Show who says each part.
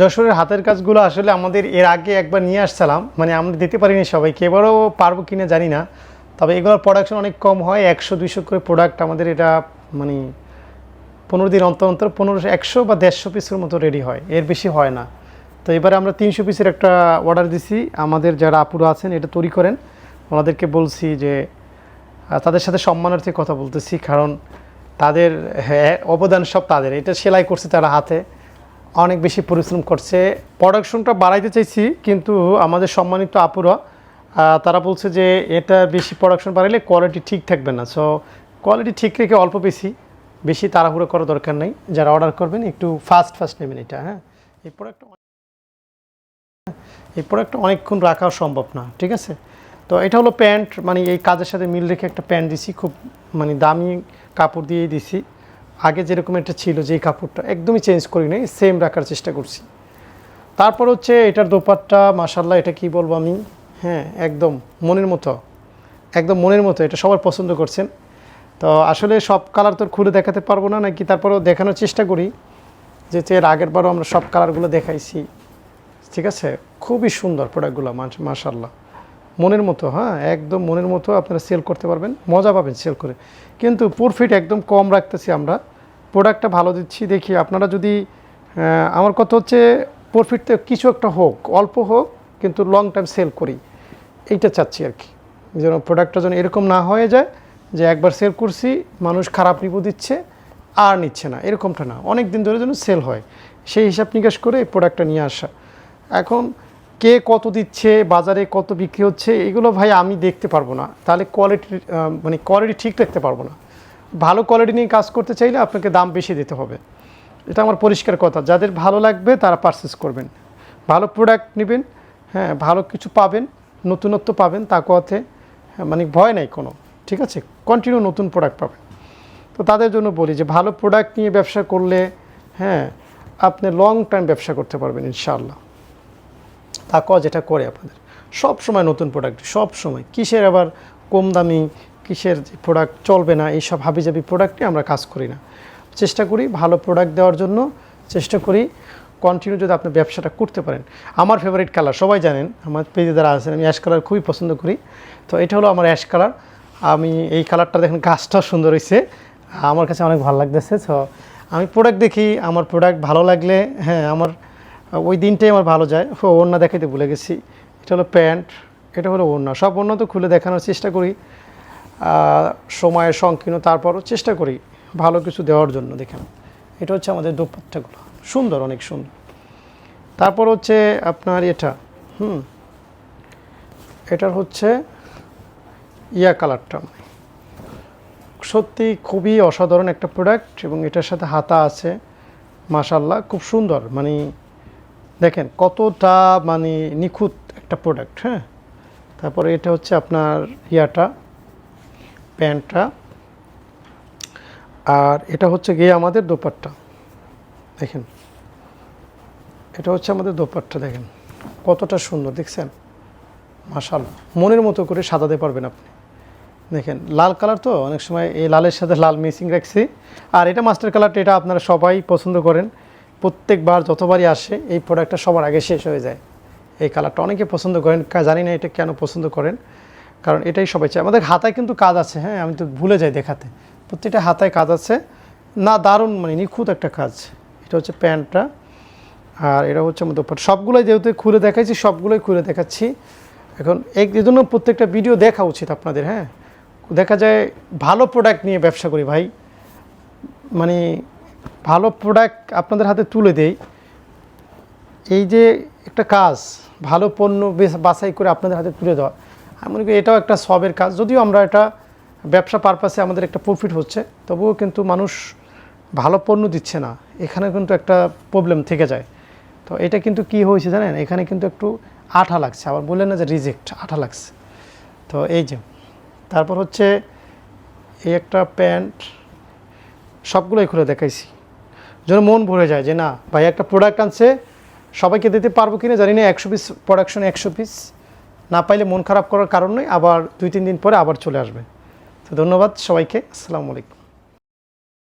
Speaker 1: যশোরের হাতের কাজগুলো আসলে আমাদের এর আগে একবার নিয়ে আসছিলাম। মানে আমরা দিতে পারিনি সবাইকে, এবারও পারব কি না জানি না। তবে এগুলোর প্রোডাকশন অনেক কম হয়, একশো, দুইশো করে প্রোডাক্ট আমাদের এটা মানে পনেরো দিন অন্তর অন্তর পনেরোশো একশো বা দেড়শো পিসের মতো রেডি হয়, এর বেশি হয় না। তো এবারে আমরা তিনশো পিসের একটা অর্ডার দিছি, আমাদের যারা আপুরা আছেন এটা তৈরি করেন। ওনাদেরকে বলছি যে তাদের সাথে সম্মানার্থে কথা বলতেছি, কারণ তাদের হ্যাঁ অবদান সব তাদের। এটা সেলাই করছে তারা হাতে। অনেক বেশি পরিশ্রম করছে। প্রোডাকশনটা বাড়াইতে চাইছি, কিন্তু আমাদের সম্মানিত আপুরা তারা বলছে যে এটা বেশি প্রোডাকশন বাড়াইলে কোয়ালিটি ঠিক থাকবে না। সো কোয়ালিটি ঠিক রেখে অল্প বেশি বেশি তাড়াহুড়ো করার দরকার নেই। যারা অর্ডার করবেন, একটু ফাস্ট ফাস্ট নেবেন এটা হ্যাঁ? এই প্রোডাক্ট এই প্রোডাক্টটা অনেকক্ষণ রাখা সম্ভব না, ঠিক আছে? তো এটা হলো প্যান্ট মানে এই কাজের সাথে মিল রেখে একটা প্যান্ট দিছি, খুব মানে দামি কাপড় দিয়েই দিছি। আগে যেরকম একটা ছিল যেই কাপড়টা একদমই চেঞ্জ করি নাই সেম রাখার চেষ্টা করছি। তারপর হচ্ছে এটার দোপাট্টা মাসাল্লাহ এটা কি বলব আমি? হ্যাঁ একদম মনের মতো, একদম মনের মতো, এটা সবার পছন্দ করছেন। তো আসলে সব কালার তো খুলে দেখাতে পারব না, নাকি তারপরেও দেখানোর চেষ্টা করি। যে এর আগের বারও আমরা সব কালারগুলো দেখাইছি। ঠিক আছে? খুবই সুন্দর প্রোডাক্টগুলো মাশাল্লাহ মনের মতো হ্যাঁ একদম মনের মতো আপনারা সেল করতে পারবেন, মজা পাবেন সেল করে। কিন্তু প্রফিট একদম কম রাখতেছি আমরা। প্রোডাক্টটা ভালো দিচ্ছি, দেখি আপনারা যদি আমার কথা হচ্ছে প্রফিটটা কিছু একটা হোক, অল্প হোক, কিন্তু লং টাইম সেল করি। এইটা চাচ্ছি আর কি। যেন প্রোডাক্টটা যেন এরকম না হয়ে যায় যে একবার সেল করছি, মানুষ খারাপ রিভিউ দিচ্ছে, আর নিচ্ছে না। এরকমটা না। অনেক দিন ধরে যেন সেল হয়। সেই হিসাব নিকাশ করে এই প্রোডাক্টটা নিয়ে আসা। এখন কে কত দিচ্ছে, বাজারে কত বিক্রি হচ্ছে, এগুলো ভাই আমি দেখতে পারব না। তাহলে কোয়ালিটি মানে কোয়ালিটি ঠিক রাখতে পারব না। ভালো কোয়ালিটি নিয়ে কাজ করতে চাইলে আপনাকে দাম বেশি দিতে হবে। এটা আমার পরিষ্কার কথা। যাদের ভালো লাগবে তারা পারচেস করবেন। ভালো প্রোডাক্ট নেবেন হ্যাঁ ভালো কিছু পাবেন নতুনত্ব পাবেন তাকোয়াতে হ্যাঁ, মানে ভয় নাই কোনো ঠিক আছে? কন্টিনিউ নতুন প্রোডাক্ট পাবেন। তো তাদের জন্য বলি যে ভালো প্রোডাক্ট নিয়ে ব্যবসা করলে হ্যাঁ আপনি লং টাইম ব্যবসা করতে পারবেন ইনশাআল্লাহ। তাকওয়া যেটা করে আপনাদের। সব সময় নতুন প্রোডাক্ট সব সময় কিসের আবার কম দামি কিসের প্রোডাক্ট চলবে না এইসব হাবিজাবি প্রোডাক্টে আমরা কাজ করি না। চেষ্টা করি ভালো প্রোডাক্ট দেওয়ার জন্য, চেষ্টা করি কন্টিনিউ যদি আপনি ব্যবসাটা করতে পারেন। আমার ফেভারিট কালার সবাই জানেন, আমার পেজে দ্বারা আছেন, আমি অ্যাশ কালার খুবই পছন্দ করি। তো এটা হলো আমার অ্যাশ কালার আমি এই কালারটা দেখেন, গাছটাও সুন্দর হয়েছে আমার কাছে অনেক ভালো লাগতেছে তো আমি প্রোডাক্ট দেখি, আমার প্রোডাক্ট ভালো লাগলে হ্যাঁ আমার, ওই দিনটাই আমার ভালো যায়। ও ওড়না দেখাইতে ভুলে গেছি। এটা হলো প্যান্ট, এটা হলো ওড়না। সব ওড়না তো খুলে দেখানোর চেষ্টা করি। সময়ের সংকীর্ণ, তারপরও চেষ্টা করি ভালো কিছু দেওয়ার জন্য, দেখেন। এটা হচ্ছে আমাদের দোপাট্টাগুলো। সুন্দর, অনেক সুন্দর। তারপর হচ্ছে আপনার এটা, হুম, এটার হচ্ছে ইয়া কালারটা। সত্যি খুবই অসাধারণ একটা প্রোডাক্ট এবং এটার সাথে হাতা আছে মাশাল্লাহ খুব সুন্দর। মানে দেখেন, কতটা মানে নিখুঁত একটা প্রোডাক্ট হ্যাঁ? তারপরে এটা হচ্ছে আপনার ইয়াটা। প্যান্টটা। আর এটা হচ্ছে গিয়ে আমাদের দোপাট্টা। দেখেন। এটা হচ্ছে আমাদের দোপাট্টা, দেখেন। কতটা সুন্দর, দেখছেন? মাশাল মনের মতো করে সাজাতে পারবেন আপনি। দেখেন, লাল কালার তো, অনেক সময় এই লালের সাথে লাল মিক্সিং রাখছি। আর এটা মাস্টার কালারটা, এটা আপনারা সবাই পছন্দ করেন। প্রত্যেকবার যতবারই আসে, এই প্রোডাক্টটা সবার আগে শেষ হয়ে যায়। এই কালারটা অনেকে পছন্দ করেন জানি না এটা কেন পছন্দ করেন। কারণ এটাই সবাই চায়। আমাদের হাতায় কিন্তু কাজ আছে হ্যাঁ আমি তো ভুলে যাই দেখাতে। প্রত্যেকটা হাতায় কাজ আছে। না, দারুণ মানে নিখুঁত একটা কাজ। এটা হচ্ছে প্যান্টটা আর এটা হচ্ছে আমাদের উপর সবগুলোই যেহেতু খুলে দেখাইছি, সবগুলোই খুলে দেখাচ্ছি। এখন এই জন্য প্রত্যেকটা ভিডিও দেখা উচিত আপনাদের হ্যাঁ। দেখা যায় ভালো প্রোডাক্ট নিয়ে ব্যবসা করি ভাই। মানে ভালো প্রোডাক্ট আপনাদের হাতে তুলে দেই। এই যে একটা কাজ, ভালো পণ্য বেছ- বাছাই করে আপনাদের হাতে তুলে দেওয়া আমি মনে করি এটাও একটা সবের কাজ। যদিও আমরা এটা ব্যবসা পারপাসে আমাদের একটা প্রফিট হচ্ছে, তবুও কিন্তু মানুষ ভালো পণ্য দিচ্ছে না। এখানে কিন্তু একটা প্রবলেম থেকে যায়। তো এটা কিন্তু কি হয়েছে জানেন? এখানে কিন্তু একটু আঠা লাগছে। আবার বললেন না যে রিজেক্ট আঠা লাগছে। তো এই যে, তারপর হচ্ছে এই একটা প্যান্ট সবগুলোই খুলে দেখাইছি। যেন মন ভরে যায় যে না, ভাই একটা প্রোডাক্ট আনছে, সবাইকে দিতে পারব কিনা জানি না, একশো পিস প্রোডাকশন একশো পিস না পাইলে মন খারাপ করার কারণ নয় আবার দুই, তিন দিন পরে আবার চলে আসবে। তো ধন্যবাদ সবাইকে, আসসালামু আলাইকুম।